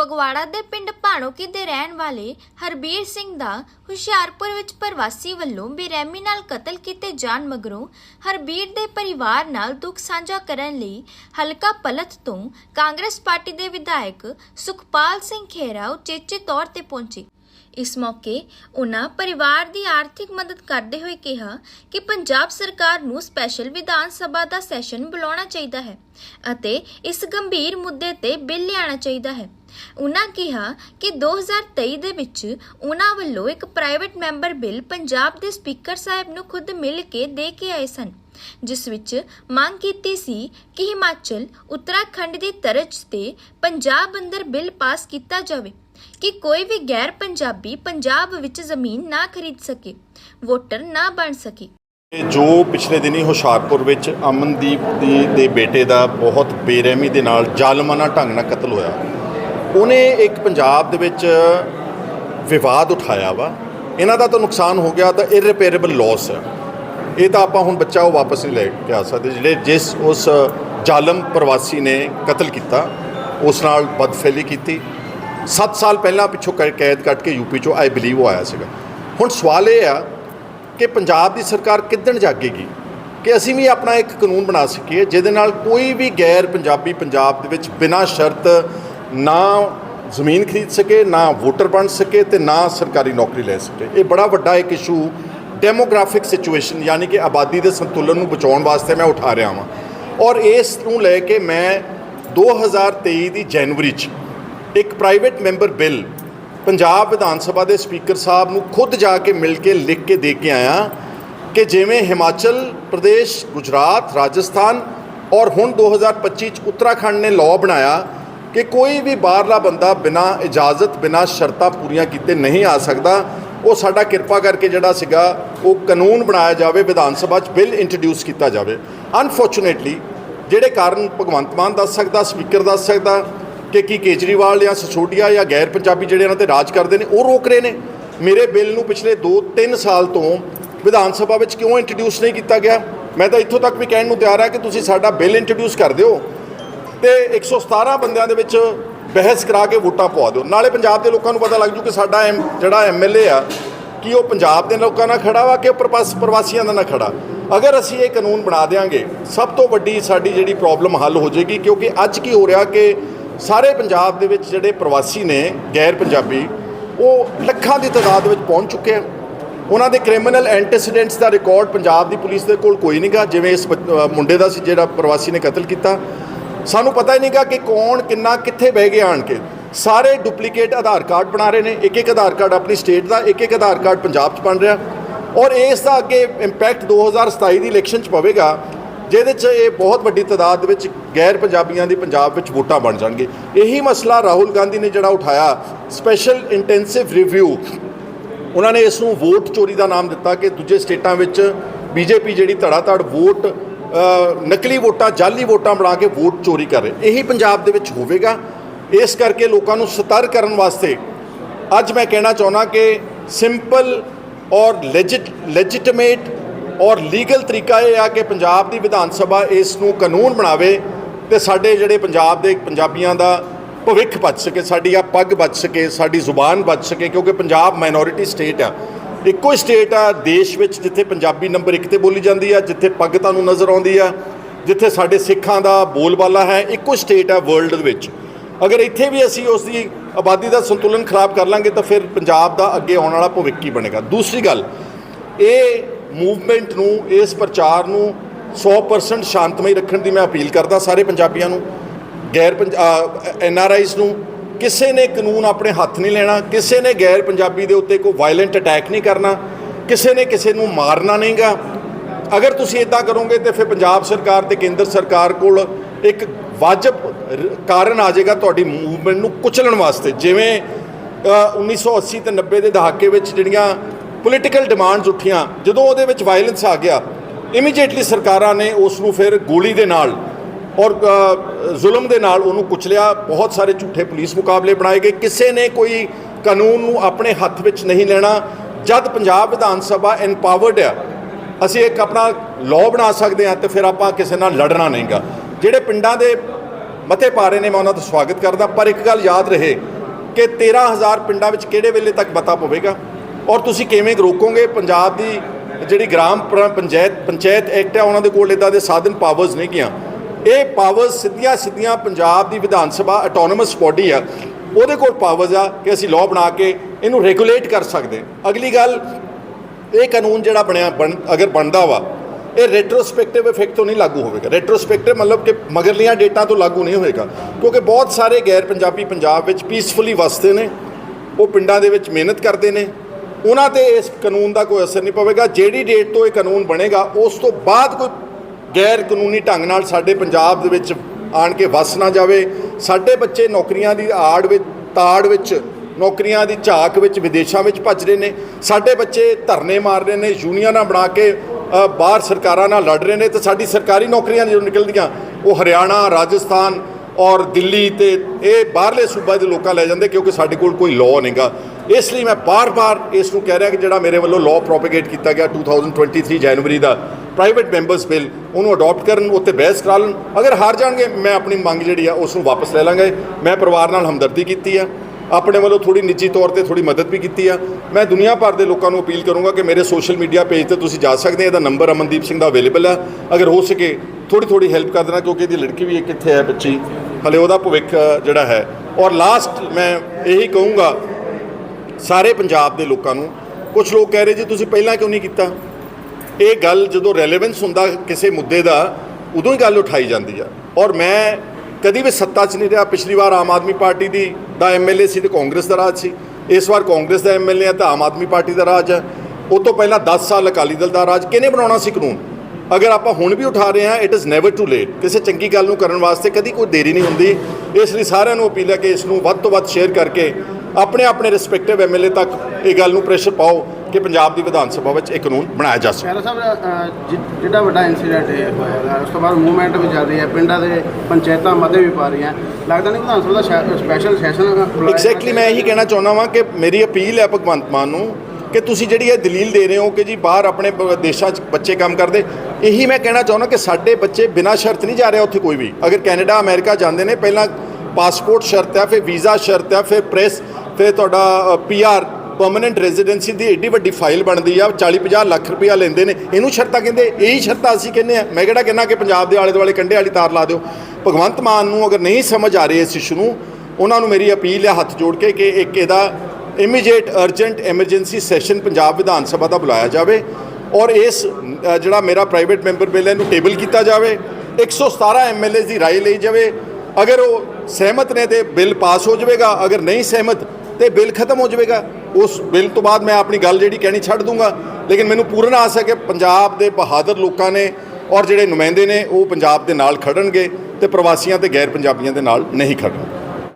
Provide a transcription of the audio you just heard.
ਫਗਵਾੜਾ ਦੇ ਪਿੰਡ ਭਾਣੋਕੀ ਦੇ ਰਹਿਣ ਵਾਲੇ ਹਰਬੀਰ ਸਿੰਘ ਦਾ ਹੁਸ਼ਿਆਰਪੁਰ ਵਿੱਚ ਪ੍ਰਵਾਸੀ ਵੱਲੋਂ ਬੇਰਹਿਮੀ ਨਾਲ ਕਤਲ ਕੀਤੇ ਜਾਣ ਮਗਰੋਂ ਹਰਬੀਰ ਦੇ ਪਰਿਵਾਰ ਨਾਲ ਦੁੱਖ ਸਾਂਝਾ ਕਰਨ ਲਈ ਹਲਕਾ ਪਲਤ ਤੋਂ ਕਾਂਗਰਸ ਪਾਰਟੀ ਦੇ ਵਿਧਾਇਕ ਸੁਖਪਾਲ ਸਿੰਘ ਖੇਰਾ ਉਚੇਚੇ ਤੌਰ ਤੇ ਪਹੁੰਚੇ। ਇਸ ਮੌਕੇ ਉਹਨਾਂ ਪਰਿਵਾਰ ਦੀ ਆਰਥਿਕ ਮਦਦ ਕਰਦੇ ਹੋਏ ਕਿਹਾ ਕਿ ਪੰਜਾਬ ਸਰਕਾਰ ਨੂੰ ਸਪੈਸ਼ਲ ਵਿਧਾਨ ਸਭਾ ਦਾ ਸੈਸ਼ਨ ਬੁਲਾਉਣਾ ਚਾਹੀਦਾ ਹੈ ਅਤੇ ਇਸ ਗੰਭੀਰ ਮੁੱਦੇ ਤੇ ਬਿੱਲ ਲਿਆਉਣਾ ਚਾਹੀਦਾ ਹੈ। ਉਹਨਾਂ ਕਿਹਾ ਕਿ 2023 ਦੇ ਵਿੱਚ ਉਹਨਾਂ ਵੱਲੋਂ ਇੱਕ ਪ੍ਰਾਈਵੇਟ ਮੈਂਬਰ ਬਿੱਲ ਪੰਜਾਬ ਦੇ ਸਪੀਕਰ ਸਾਹਿਬ ਨੂੰ ਖੁਦ ਮਿਲ ਕੇ ਦੇ ਕੇ ਆਏ ਸਨ, ਜਿਸ ਵਿੱਚ ਮੰਗ ਕੀਤੀ ਸੀ ਕਿ ਹਿਮਾਚਲ, ਉੱਤਰਾਖੰਡ ਦੀ ਤਰਜ਼ ਤੇ ਪੰਜਾਬ ਅੰਦਰ ਬਿੱਲ ਪਾਸ ਕੀਤਾ ਜਾਵੇ, ਕਿ ਕੋਈ ਵੀ ਗੈਰ ਪੰਜਾਬੀ ਪੰਜਾਬ ਵਿੱਚ ਜ਼ਮੀਨ ਨਾ ਖਰੀਦ ਸਕੇ, ਵੋਟਰ ਨਾ ਬਣ ਸਕੇ। ਜੋ ਪਿਛਲੇ ਦਿਨੀ ਹੁਸ਼ਿਆਰਪੁਰ ਵਿੱਚ ਅਮਨਦੀਪ ਦੀ ਦੇ ਬੇਟੇ ਦਾ ਬਹੁਤ ਬੇਰਹਿਮੀ ਦੇ ਨਾਲ ਜ਼ਾਲਮਾਨਾ ਢੰਗ ਨਾਲ ਕਤਲ ਹੋਇਆ ਉਹਨੇ ਇੱਕ ਪੰਜਾਬ ਦੇ ਵਿੱਚ ਵਿਵਾਦ ਉਠਾਇਆ ਵਾ। ਇਹਨਾਂ ਦਾ ਤਾਂ ਨੁਕਸਾਨ ਹੋ ਗਿਆ, ਤਾਂ ਇਰਰਿਪੇਅਰੇਬਲ ਲਾਸ ਹੈ ਇਹ ਤਾਂ ਆਪਾਂ ਹੁਣ ਬੱਚਾ ਉਹ ਵਾਪਸ ਨਹੀਂ ਲੈ ਕੇ ਆ ਸਕਦੇ, ਜਿਹੜੇ ਜਿਸ ਉਸ ਜ਼ਾਲਮ ਪ੍ਰਵਾਸੀ ਨੇ ਕਤਲ ਕੀਤਾ, ਉਸ ਨਾਲ ਬਦਫੈਲੀ ਕੀਤੀ। 7 ਸਾਲ ਪਹਿਲਾਂ ਪਿੱਛੋਂ ਕ- ਕੈਦ ਕੱਟ ਕੇ ਯੂਪੀ ਚੋਂ ਆਈ ਬਲੀਵ ਉਹ ਆਇਆ ਸੀਗਾ। ਹੁਣ ਸਵਾਲ ਇਹ ਆ ਕਿ ਪੰਜਾਬ ਦੀ ਸਰਕਾਰ ਕਿੱਦਣ ਜਾਗੇਗੀ? ਕਿ ਅਸੀਂ ਵੀ ਆਪਣਾ ਇੱਕ ਕਾਨੂੰਨ ਬਣਾ ਸਕੀਏ, ਜਿਹਦੇ ਨਾਲ ਕੋਈ ਵੀ ਗੈਰ ਪੰਜਾਬੀ ਪੰਜਾਬ ਦੇ ਵਿੱਚ ਬਿਨਾਂ ਸ਼ਰਤ ਨਾ ਜ਼ਮੀਨ ਖਰੀਦ ਸਕੇ, ਨਾ ਵੋਟਰ ਬਣ ਸਕੇ ਤੇ ਨਾ ਸਰਕਾਰੀ ਨੌਕਰੀ ਲੈ ਸਕੇ। ਇਹ ਬੜਾ ਵੱਡਾ ਇੱਕ ਇਸ਼ੂ ਡੈਮੋਗ੍ਰਾਫਿਕ ਸਿਚੁਏਸ਼ਨ ਯਾਨੀ ਕਿ ਆਬਾਦੀ ਦੇ ਸੰਤੁਲਨ ਨੂੰ ਬਚਾਉਣ ਵਾਸਤੇ ਮੈਂ ਉਠਾ ਰਿਹਾ ਹਾਂ ਔਰ ਇਸ ਨੂੰ ਲੈ ਕੇ ਮੈਂ 2023 ਦੀ ਜਨਵਰੀ 'ਚ ਇੱਕ private member bill Punjab Vidhan ਸਭਾ ਦੇ ਸਪੀਕਰ ਸਾਹਿਬ ਨੂੰ ਖੁਦ ਜਾ ਕੇ ਮਿਲ ਕੇ ਲਿਖ ਕੇ ਦੇ ਕੇ ਆਇਆ ਕਿ ਜਿਵੇਂ ਹਿਮਾਚਲ ਪ੍ਰਦੇਸ਼, ਗੁਜਰਾਤ, ਰਾਜਸਥਾਨ ਔਰ ਹੁਣ 2025 ਚ ਉੱਤਰਾਖੰਡ ਨੇ ਲਾਅ ਬਣਾਇਆ ਕਿ ਕੋਈ ਵੀ ਬਾਹਰਲਾ ਬੰਦਾ ਬਿਨਾ ਇਜਾਜ਼ਤ, ਬਿਨਾ ਸ਼ਰਤਾਂ ਪੂਰੀਆਂ ਕੀਤੇ ਨਹੀਂ ਆ ਸਕਦਾ। ਉਹ ਸਾਡਾ ਕਿਰਪਾ ਕਰਕੇ ਜਿਹੜਾ ਸੀਗਾ, ਉਹ ਕਾਨੂੰਨ ਬਣਾਇਆ ਜਾਵੇ, ਵਿਧਾਨ ਸਭਾ 'ਚ ਬਿੱਲ ਇੰਟਰੋਡਿਊਸ ਕੀਤਾ ਜਾਵੇ। ਅਨਫੋਰਚੂਨੇਟਲੀ ਜਿਹੜੇ ਕਾਰਨ ਭਗਵੰਤ ਮਾਨ ਦੱਸ ਸਕਦਾ, ਸਪੀਕਰ ਦੱਸ ਸਕਦਾ ਕਿ ਕੀ ਕੇਜਰੀਵਾਲ ਜਾਂ ਸਸੋਡੀਆ ਜਾਂ ਗੈਰ ਪੰਜਾਬੀ ਜਿਹੜੇ ਇਹਨਾਂ ਤੇ ਰਾਜ ਕਰਦੇ ਨੇ, ਉਹ ਰੋਕ ਰਹੇ ਨੇ। ਮੇਰੇ ਬਿੱਲ ਨੂੰ ਪਿਛਲੇ 2-3 ਸਾਲ ਤੋਂ ਵਿਧਾਨ ਸਭਾ ਵਿੱਚ ਕਿਉਂ ਇੰਟਰੋਡਿਊਸ ਨਹੀਂ ਕੀਤਾ ਗਿਆ? ਮੈਂ ਤਾਂ ਇੱਥੋਂ ਤੱਕ ਵੀ ਕਹਿਣ ਨੂੰ ਤਿਆਰ ਹਾਂ ਕਿ ਤੁਸੀਂ ਸਾਡਾ ਬਿੱਲ ਇੰਟਰੋਡਿਊਸ ਕਰ ਦਿਓ। ਤੇ 117 ਬੰਦਿਆਂ ਦੇ ਵਿੱਚ ਬਹਿਸ ਕਰਾ ਕੇ ਵੋਟਾਂ ਪਵਾ ਦਿਓ। ਨਾਲੇ ਪੰਜਾਬ ਦੇ ਲੋਕਾਂ ਨੂੰ ਪਤਾ ਲੱਗ ਜੂ ਕਿ ਸਾਡਾ ਐਮ, ਜਿਹੜਾ ਐਮਐਲਏ ਆ, ਕਿ ਉਹ ਪੰਜਾਬ ਦੇ ਲੋਕਾਂ ਨਾਲ ਖੜਾ ਵਾ ਕਿ ਉਹ ਪ੍ਰਵਾਸ, ਪ੍ਰਵਾਸੀਆਂ ਦਾ ਨਾਲ ਖੜਾ? ਅਗਰ ਅਸੀਂ ਇਹ ਕਾਨੂੰਨ ਬਣਾ ਦੇਾਂਗੇ ਸਭ ਤੋਂ ਵੱਡੀ ਸਾਡੀ ਜਿਹੜੀ ਪ੍ਰੋਬਲਮ ਹੱਲ ਹੋ ਜਾਏਗੀ, ਕਿਉਂਕਿ ਅੱਜ ਕੀ ਹੋ ਰਿਹਾ ਕਿ ਸਾਰੇ ਪੰਜਾਬ ਦੇ ਵਿੱਚ ਜਿਹੜੇ ਪ੍ਰਵਾਸੀ ਨੇ, ਗੈਰ ਪੰਜਾਬੀ, ਉਹ ਲੱਖਾਂ ਦੀ ਤਾਦਾਦ ਵਿੱਚ ਪਹੁੰਚ ਚੁੱਕੇ ਆ ਉਹਨਾਂ ਦੇ ਕ੍ਰਿਮੀਨਲ ਐਂਟੀਸੀਡੈਂਟਸ ਦਾ ਰਿਕਾਰਡ ਪੰਜਾਬ ਦੀ ਪੁਲਿਸ ਦੇ ਕੋਲ ਕੋਈ ਨਹੀਂਗਾ ਜਿਵੇਂ ਇਸ ਮੁੰਡੇ ਦਾ ਸੀ ਜਿਹੜਾ ਪ੍ਰਵਾਸੀ ਨੇ ਕਤਲ ਕੀਤਾ। ਸਾਨੂੰ ਪਤਾ ਹੀ ਨਹੀਂਗਾ ਕਿ ਕੌਣ ਕਿੰਨਾ ਕਿੱਥੇ ਬਹਿ ਗਿਆ ਆਣ ਕੇ। ਸਾਰੇ ਡੁਪਲੀਕੇਟ ਆਧਾਰ ਕਾਰਡ ਬਣਾ ਰਹੇ ਨੇ ਇੱਕ ਇੱਕ ਆਧਾਰ ਕਾਰਡ ਆਪਣੀ ਸਟੇਟ ਦਾ ਇੱਕ ਇੱਕ ਆਧਾਰ ਕਾਰਡ ਪੰਜਾਬ 'ਚ ਬਣ ਰਿਹਾ। ਔਰ ਇਸ ਦਾ ਅੱਗੇ ਇੰਪੈਕਟ 2027 ਦੀ ਇਲੈਕਸ਼ਨ 'ਚ ਪਵੇਗਾ, ਜਿਹਦੇ 'ਚ ਇਹ ਬਹੁਤ ਵੱਡੀ ਤਾਦਾਦ ਵਿੱਚ ਗੈਰ ਪੰਜਾਬੀਆਂ ਦੀ ਪੰਜਾਬ ਵਿੱਚ ਵੋਟਾਂ ਬਣ ਜਾਣਗੇ। ਇਹੀ ਮਸਲਾ ਰਾਹੁਲ ਗਾਂਧੀ ਨੇ ਜਿਹੜਾ ਉਠਾਇਆ ਸਪੈਸ਼ਲ ਇੰਟੈਂਸਿਵ ਰਿਵਿਊ ਉਹਨਾਂ ਨੇ ਇਸ ਨੂੰ ਵੋਟ ਚੋਰੀ ਦਾ ਨਾਮ ਦਿੱਤਾ ਕਿ ਦੂਜੇ ਸਟੇਟਾਂ ਵਿੱਚ ਬੀਜੇਪੀ ਜਿਹੜੀ ਧੜਾ ਧੜ ਵੋਟ ਨਕਲੀ ਵੋਟਾਂ, ਜਾਲੀ ਵੋਟਾਂ ਬਣਾ ਕੇ ਵੋਟ ਚੋਰੀ ਕਰ ਰਹੇ। ਇਹੀ ਪੰਜਾਬ ਦੇ ਵਿੱਚ ਹੋਵੇਗਾ। ਇਸ ਕਰਕੇ ਲੋਕਾਂ ਨੂੰ ਸਤਰ ਕਰਨ ਵਾਸਤੇ ਅੱਜ ਮੈਂ ਕਹਿਣਾ ਚਾਹੁੰਦਾ ਕਿ ਸਿੰਪਲ ਔਰ ਲੈਜਿਟਿਮੇਟ ਔਰ ਲੀਗਲ ਤਰੀਕਾ ਇਹ ਆ ਕਿ ਪੰਜਾਬ ਦੀ ਵਿਧਾਨ ਸਭਾ ਇਸ ਨੂੰ ਕਾਨੂੰਨ ਬਣਾਵੇ ਤੇ ਸਾਡੇ ਜਿਹੜੇ ਪੰਜਾਬ ਦੇ ਪੰਜਾਬੀਆਂ ਦਾ ਭਵਿੱਖ ਬਚ ਸਕੇ, ਸਾਡੀ ਆ ਪੱਗ ਬਚ ਸਕੇ, ਸਾਡੀ ਜ਼ੁਬਾਨ ਬਚ ਸਕੇ, ਕਿਉਂਕਿ ਪੰਜਾਬ ਮਾਈਨੋਰਿਟੀ ਸਟੇਟ ਆ। ਇੱਕੋ ਹੀ ਸਟੇਟ ਆ, ਦੇਸ਼ ਵਿੱਚ ਜਿੱਥੇ ਪੰਜਾਬੀ ਨੰਬਰ 1 ਤੇ ਬੋਲੀ ਜਾਂਦੀ ਆ, ਜਿੱਥੇ ਪੱਗ ਤੁਹਾਨੂੰ ਨਜ਼ਰ ਆਉਂਦੀ ਆ, ਜਿੱਥੇ ਸਾਡੇ ਸਿੱਖਾਂ ਦਾ ਬੋਲਬਾਲਾ ਹੈ, ਇੱਕੋ ਸਟੇਟ ਆ ਵਰਲਡ ਦੇ ਵਿੱਚ। ਅਗਰ ਇੱਥੇ ਵੀ ਅਸੀਂ ਉਸ ਦੀ ਆਬਾਦੀ ਦਾ ਸੰਤੁਲਨ ਖਰਾਬ ਕਰ ਲਾਂਗੇ, ਤਾਂ ਫਿਰ ਪੰਜਾਬ ਦਾ ਅੱਗੇ ਆਉਣ ਵਾਲਾ ਭਵਿੱਖ ਕੀ ਬਣੇਗਾ? ਦੂਸਰੀ ਗੱਲ, ਇਹ ਮੂਵਮੈਂਟ ਨੂੰ, ਇਸ ਪ੍ਰਚਾਰ ਨੂੰ 100% ਸ਼ਾਂਤਮਈ ਰੱਖਣ ਦੀ ਮੈਂ ਅਪੀਲ ਕਰਦਾ ਸਾਰੇ ਪੰਜਾਬੀਆਂ ਨੂੰ ਗੈਰ ਐਨ ਆਰ ਆਈਜ਼ ਨੂੰ ਕਿਸੇ ਨੇ ਕਾਨੂੰਨ ਆਪਣੇ ਹੱਥ ਨਹੀਂ ਲੈਣਾ ਕਿਸੇ ਨੇ ਗੈਰ ਪੰਜਾਬੀ ਦੇ ਉੱਤੇ ਕੋਈ ਵਾਇਲੈਂਟ ਅਟੈਕ ਨਹੀਂ ਕਰਨਾ ਕਿਸੇ ਨੇ ਕਿਸੇ ਨੂੰ ਮਾਰਨਾ ਨਹੀਂਗਾ। ਅਗਰ ਤੁਸੀਂ ਇਦਾਂ ਕਰੋਗੇ ਤੇ ਫਿਰ ਪੰਜਾਬ ਸਰਕਾਰ ਤੇ ਕੇਂਦਰ ਸਰਕਾਰ ਕੋਲ ਇੱਕ ਵਾਜਬ ਕਾਰਨ ਆ ਜਾਏਗਾ ਤੁਹਾਡੀ ਮੂਵਮੈਂਟ ਨੂੰ ਕੁਚਲਣ ਵਾਸਤੇ। ਜਿਵੇਂ ਅ, 1980 ਤੇ 90 ਦੇ ਦਹਾਕੇ ਵਿੱਚ ਜਿਹੜੀਆਂ ਪੋਲੀਟੀਕਲ ਡਿਮਾਂਡਸ ਉੱਠੀਆਂ ਜਦੋਂ ਉਹਦੇ ਵਿੱਚ ਵਾਇਲੈਂਸ ਆ ਗਿਆ ਇਮੀਡੀਏਟਲੀ ਸਰਕਾਰਾਂ ਨੇ ਉਸ ਨੂੰ ਫਿਰ ਗੋਲੀ ਦੇ ਨਾਲ ਔਰ ਜ਼ੁਲਮ ਦੇ ਨਾਲ ਉਹਨੂੰ ਕੁਚਲਿਆ ਬਹੁਤ ਸਾਰੇ ਝੂਠੇ ਪੁਲਿਸ ਮੁਕਾਬਲੇ ਬਣਾਏ ਗਏ। ਕਿਸੇ ਨੇ ਕੋਈ ਕਾਨੂੰਨ ਨੂੰ ਆਪਣੇ ਹੱਥ ਵਿੱਚ ਨਹੀਂ ਲੈਣਾ। ਜਦ ਪੰਜਾਬ ਵਿਧਾਨ ਸਭਾ ਐਨਪਾਵਰਡ ਆ, ਅਸੀਂ ਇੱਕ ਆਪਣਾ ਲਾਅ ਬਣਾ ਸਕਦੇ ਹਾਂ ਤੇ ਫਿਰ ਆਪਾਂ ਕਿਸੇ ਨਾਲ ਲੜਨਾ ਨਹੀਂਗਾ। ਜਿਹੜੇ ਪਿੰਡਾਂ ਦੇ ਮਤੇ ਪਾ ਰਹੇ ਨੇ, ਮੈਂ ਉਹਨਾਂ ਦਾ ਸਵਾਗਤ ਕਰਦਾ। ਪਰ ਇੱਕ ਗੱਲ ਯਾਦ ਰਹੇ ਕਿ 13000 ਪਿੰਡਾਂ ਵਿੱਚ ਕਿਹੜੇ ਵੇਲੇ ਤੱਕ ਮਤਾ ਪਵੇਗਾ? ਔਰ ਤੁਸੀਂ ਕਿਵੇਂ ਰੋਕੋਗੇ? ਪੰਜਾਬ ਦੀ ਜਿਹੜੀ ਗ੍ਰਾਮ ਪੰਚਾਇਤ ਪੰਚਾਇਤ ਐਕਟ ਹੈ ਉਹਨਾਂ ਦੇ ਕੋਲ ਇਦਾਂ ਦੇ ਸਾਧਨ ਪਾਵਰਸ ਨਹੀਂ ਗਿਆ ਇਹ ਪਾਵਰਸ ਸਿੱਧੀਆਂ ਸਿੱਧੀਆਂ ਪੰਜਾਬ ਦੀ ਵਿਧਾਨ ਸਭਾ ਆਟੋਨੋਮਸ ਬੋਡੀ ਆ। ਉਹਦੇ ਕੋਲ ਪਾਵਰਸ ਆ ਕਿ ਅਸੀਂ ਲਾਅ ਬਣਾ ਕੇ ਇਹਨੂੰ ਰੈਗੂਲੇਟ ਕਰ ਸਕਦੇ। ਅਗਲੀ ਗੱਲ, ਇਹ ਕਾਨੂੰਨ ਜਿਹੜਾ ਬਣਿਆ, ਬਣ, ਅਗਰ ਬਣਦਾ ਵਾ, ਇਹ ਰੈਟਰੋਸਪੈਕਟਿਵ ਇਫੈਕਟ ਤੋਂ ਨਹੀਂ ਲਾਗੂ ਹੋਵੇਗਾ। ਰੈਟਰੋਸਪੈਕਟਿਵ ਮਤਲਬ ਕਿ ਮਗਰਲੀਆਂ ਡੇਟਾਂ ਤੋਂ ਲਾਗੂ ਨਹੀਂ ਹੋਏਗਾ। ਕਿਉਂਕਿ ਬਹੁਤ ਸਾਰੇ ਗੈਰ ਪੰਜਾਬੀ ਪੰਜਾਬ ਵਿੱਚ ਪੀਸਫੁਲੀ ਵਸਦੇ ਨੇ। ਉਹ ਪਿੰਡਾਂ ਦੇ ਵਿੱਚ ਮਿਹਨਤ ਕਰਦੇ ਨੇ। ਉਹਨਾਂ ਤੇ ਇਸ ਕਾਨੂੰਨ ਦਾ ਕੋਈ ਅਸਰ ਨਹੀਂ ਪਵੇਗਾ। ਜਿਹੜੀ ਡੇਟ ਤੋਂ ਇਹ ਕਾਨੂੰਨ ਬਣੇਗਾ, ਉਸ ਤੋਂ ਬਾਅਦ ਕੋਈ ਗੈਰ ਕਾਨੂੰਨੀ ਢੰਗ ਨਾਲ ਸਾਡੇ ਪੰਜਾਬ ਦੇ ਵਿੱਚ ਆਣ ਕੇ ਵਸ ਨਾ ਜਾਵੇ। ਸਾਡੇ ਬੱਚੇ ਨੌਕਰੀਆਂ ਦੀ ਆੜ ਵਿੱਚ, ਤਾੜ ਵਿੱਚ, ਨੌਕਰੀਆਂ ਦੀ ਝਾਕ ਵਿੱਚ, ਵਿਦੇਸ਼ਾਂ ਵਿੱਚ ਭੱਜ ਰਹੇ ਨੇ। ਸਾਡੇ ਬੱਚੇ ਧਰਨੇ ਮਾਰ ਰਹੇ ਨੇ, ਯੂਨੀਅਨਾਂ ਬਣਾ ਕੇ ਬਾਹਰ ਸਰਕਾਰਾਂ ਨਾਲ ਲੜ ਰਹੇ ਨੇ ਤੇ ਸਾਡੀ ਸਰਕਾਰੀ ਨੌਕਰੀਆਂ ਜਦੋਂ ਨਿਕਲਦੀਆਂ, ਉਹ ਹਰਿਆਣਾ, ਰਾਜਸਥਾਨ ਔਰ ਦਿੱਲੀ ਤੇ ਇਹ ਬਾਹਰਲੇ ਸੂਬਾ ਦੇ ਲੋਕਾਂ ਲੈ ਜਾਂਦੇ ਕਿਉਂਕਿ ਸਾਡੇ ਕੋਲ ਕੋਈ ਲਾਅ ਨਹੀਂਗਾ ਇਸ ਲਈ ਮੈਂ ਬਾਰ-ਬਾਰ ਇਸ ਨੂੰ ਕਹਿ ਰਿਹਾ ਕਿ ਜਿਹੜਾ ਮੇਰੇ ਵੱਲੋਂ ਲਾਅ ਪ੍ਰੋਪਗੇਟ ਕੀਤਾ ਗਿਆ 2023 ਜਨਵਰੀ ਦਾ ਪ੍ਰਾਈਵੇਟ ਮੈਂਬਰਸ ਬਿੱਲ ਉਹਨੂੰ ਅਡਾਪਟ ਕਰਨ, ਉੱਤੇ ਬਹਿਸ ਕਰਾ ਲੈਣ। ਅਗਰ ਹਾਰ ਜਾਣਗੇ, ਮੈਂ ਆਪਣੀ ਮੰਗ ਜਿਹੜੀ ਆ ਉਸ ਨੂੰ ਵਾਪਸ ਲੈ ਲਾਂਗਾ। ਮੈਂ ਪਰਿਵਾਰ ਨਾਲ ਹਮਦਰਦੀ ਕੀਤੀ ਆ। ਆਪਣੇ ਵੱਲੋਂ ਥੋੜੀ ਨਿੱਜੀ ਤੌਰ ਤੇ ਥੋੜੀ ਮਦਦ ਵੀ ਕੀਤੀ ਆ। ਮੈਂ ਦੁਨੀਆ ਭਰ ਦੇ ਲੋਕਾਂ ਨੂੰ ਅਪੀਲ ਕਰੂੰਗਾ ਕਿ ਮੇਰੇ ਸੋਸ਼ਲ ਮੀਡੀਆ ਪੇਜ ਤੇ ਤੁਸੀਂ ਜਾ ਸਕਦੇ ਇਹਦਾ ਨੰਬਰ ਅਮਨਦੀਪ ਸਿੰਘ ਦਾ ਅਵੇਲੇਬਲ ਆ। ਅਗਰ ਹੋ ਸਕੇ ਥੋੜੀ ਥੋੜੀ ਹੈਲਪ ਕਰ ਦੇਣਾ, ਕਿਉਂਕਿ ਇਹਦੀ ਲੜਕੀ ਵੀ ਇੱਕ ਇੱਥੇ ਹੈ ਬੱਚੀ। ਹਲੇ ਉਹਦਾ ਭਵਿੱਖ ਜਿਹੜਾ ਹੈ। ਔਰ ਲਾਸਟ ਮੈਂ ਇਹੀ ਕਹੂੰਗਾ ਸਾਰੇ ਪੰਜਾਬ ਦੇ ਲੋਕਾਂ ਨੂੰ। ਕੁਝ ਲੋਕ ਕਹਿ ਰਹੇ, ਜੀ ਤੁਸੀਂ ਪਹਿਲਾਂ ਕਿਉਂ ਨਹੀਂ ਕੀਤਾ? ਇਹ ਗੱਲ ਜਦੋਂ ਰੈਲੇਵੈਂਸ ਹੁੰਦਾ ਕਿਸੇ ਮੁੱਦੇ ਦਾ, ਉਦੋਂ ਹੀ ਗੱਲ ਉਠਾਈ ਜਾਂਦੀ ਆ। ਔਰ ਮੈਂ ਕਦੀ ਵੀ ਸੱਤਾ 'ਚ ਨਹੀਂ ਰਿਹਾ। ਪਿਛਲੀ ਵਾਰ ਆਮ ਆਦਮੀ ਪਾਰਟੀ ਦੀ ਦਾ ਐਮਐਲਏ ਸੀ ਤੇ ਕਾਂਗਰਸ ਦਾ ਰਾਜ ਸੀ। ਇਸ ਵਾਰ ਕਾਂਗਰਸ ਦਾ ਐਮਐਲਏ ਆ ਤਾਂ ਆਮ ਆਦਮੀ ਪਾਰਟੀ ਦਾ ਰਾਜ ਹੈ। ਉਹ ਤੋਂ ਪਹਿਲਾਂ 10 ਸਾਲ ਅਕਾਲੀ ਦਲ ਦਾ ਰਾਜ। ਕਿਹਨੇ ਬਣਾਉਣਾ ਸੀ ਕਾਨੂੰਨ? ਅਗਰ ਆਪਾਂ ਹੁਣ ਵੀ ਉਠਾ ਰਹੇ ਹਾਂ it is never too late ਕਿਸੇ ਚੰਗੀ ਗੱਲ ਨੂੰ ਕਰਨ ਵਾਸਤੇ ਕਦੀ ਕੋਈ ਦੇਰੀ ਨਹੀਂ ਹੁੰਦੀ। ਇਸ ਲਈ ਸਾਰਿਆਂ ਨੂੰ ਅਪੀਲ ਹੈ ਕਿ ਇਸ ਨੂੰ ਵੱਧ ਤੋਂ ਵੱਧ ਸ਼ੇਅਰ ਕਰਕੇ ਆਪਣੇ ਆਪਣੇ ਰਿਸਪੈਕਟਿਵ ਐਮਐਲਏ ਤੱਕ ਇਹ ਗੱਲ ਨੂੰ ਪ੍ਰੈਸ਼ਰ ਪਾਓ ਕਿ ਪੰਜਾਬ ਦੀ ਵਿਧਾਨ ਸਭਾ ਵਿੱਚ ਇਹ ਕਾਨੂੰਨ ਬਣਾਇਆ ਜਾ ਸਕੇ। ਖੈਰਾ ਸਾਹਿਬ ਜਿਹੜਾ ਵੱਡਾ ਇਨਸੀਡੈਂਟ ਹੈਗਾ ਉਸ ਤੋਂ ਬਾਅਦ ਮੂਵਮੈਂਟ ਵੀ ਚੱਲ ਰਹੀ ਹੈ ਪਿੰਡਾਂ ਦੇ ਪੰਚਾਇਤਾਂ ਮਤੇ ਵੀ ਪਾ ਰਹੀਆਂ। ਲੱਗਦਾ ਨਹੀਂ ਵਿਧਾਨ ਸਭਾ ਦਾ ਸਪੈਸ਼ਲ ਸੈਸ਼ਨ ਐਗਜ਼ੈਕਟਲੀ ਮੈਂ ਇਹੀ ਕਹਿਣਾ ਚਾਹੁੰਦਾ ਵਾਂ ਕਿ ਮੇਰੀ ਅਪੀਲ ਹੈ ਭਗਵੰਤ ਮਾਨ ਨੂੰ ਕਿ ਤੁਸੀਂ ਜਿਹੜੀ ਇਹ ਦਲੀਲ ਦੇ ਰਹੇ ਹੋ ਕਿ ਜੀ ਬਾਹਰ ਆਪਣੇ ਦੇਸ਼ਾਂ 'ਚ ਬੱਚੇ ਕੰਮ ਕਰਦੇ, ਇਹੀ ਮੈਂ ਕਹਿਣਾ ਚਾਹੁੰਦਾ ਕਿ ਸਾਡੇ ਬੱਚੇ ਬਿਨਾਂ ਸ਼ਰਤ ਨਹੀਂ ਜਾ ਰਹੇ ਉੱਥੇ ਕੋਈ ਵੀ। ਅਗਰ ਕੈਨੇਡਾ, ਅਮਰੀਕਾ ਜਾਂਦੇ ਨੇ, ਪਹਿਲਾਂ ਪਾਸਪੋਰਟ ਸ਼ਰਤ ਹੈ ਫਿਰ ਵੀਜ਼ਾ ਸ਼ਰਤ ਹੈ ਫਿਰ ਪ੍ਰੈਸ, ਫਿਰ ਤੁਹਾਡਾ ਪੀਆਰ ਪਰਮਨੈਂਟ ਰੈਜ਼ੀਡੈਂਸੀ ਦੀ ਏਡੀ ਵੱਡੀ ਫਾਈਲ ਬਣਦੀ ਆ 40 50 ਲੱਖ ਰੁਪਇਆ ਲੈਂਦੇ ਨੇ। ਇਹਨੂੰ ਸ਼ਰਤਾਂ ਕਹਿੰਦੇ, ਇਹੀ ਸ਼ਰਤਾਂ ਅਸੀਂ ਕਹਿੰਦੇ ਆ। ਮੈਂ ਕਿਹੜਾ ਕਹਿੰਦਾ ਕਿ ਪੰਜਾਬ ਦੇ ਆਲੇ ਦੁਆਲੇ ਕੰਡੇ ਵਾਲੀ ਤਾਰ ਲਾ ਦਿਓ। ਭਗਵੰਤ ਮਾਨ ਨੂੰ ਅਗਰ ਨਹੀਂ ਸਮਝ ਆ ਰਹੀ ਇਸ ਇਸ਼ੂ ਨੂੰ, ਉਹਨਾਂ ਨੂੰ ਮੇਰੀ ਅਪੀਲ ਹੈ ਹੱਥ ਜੋੜ ਕੇ ਕਿ ਇੱਕ ਇਹਦਾ immediate urgent emergency session Punjab Vidhan Sabha ਦਾ ਬੁਲਾਇਆ ਜਾਵੇ ਔਰ ਇਸ ਅ, ਜਿਹੜਾ ਮੇਰਾ ਪ੍ਰਾਈਵੇਟ ਮੈਂਬਰ ਬਿੱਲ ਹੈ ਇਹਨੂੰ ਟੇਬਲ ਕੀਤਾ ਜਾਵੇ 117 ਐਮਐਲਏ ਦੀ رائے ਲਈ ਜਾਵੇ ਅਗਰ ਉਹ ਸਹਿਮਤ ਨੇ ਤੇ ਬਿੱਲ ਪਾਸ ਹੋ ਜਾਵੇਗਾ ਅਗਰ ਨਹੀਂ ਸਹਿਮਤ ਤੇ ਬਿੱਲ ਖਤਮ ਹੋ ਜਾਵੇਗਾ ਉਸ ਬਿੱਲ ਤੋਂ ਬਾਅਦ ਮੈਂ ਆਪਣੀ ਗੱਲ ਜਿਹੜੀ ਕਹਿਣੀ ਛੱਡ ਦੂੰਗਾ ਲੇਕਿਨ ਮੈਨੂੰ ਪੂਰਨ ਆਸ ਹੈ ਕਿ ਪੰਜਾਬ ਦੇ ਬਹਾਦਰ ਲੋਕਾਂ ਨੇ ਔਰ ਜਿਹੜੇ ਨੁਮਾਇੰਦੇ ਨੇ ਉਹ ਪੰਜਾਬ ਦੇ ਨਾਲ ਖੜਨਗੇ ਤੇ ਪ੍ਰਵਾਸੀਆਂ ਤੇ ਗੈਰ ਪੰਜਾਬੀਆਂ ਦੇ ਨਾਲ ਨਹੀਂ ਖੜਨਗੇ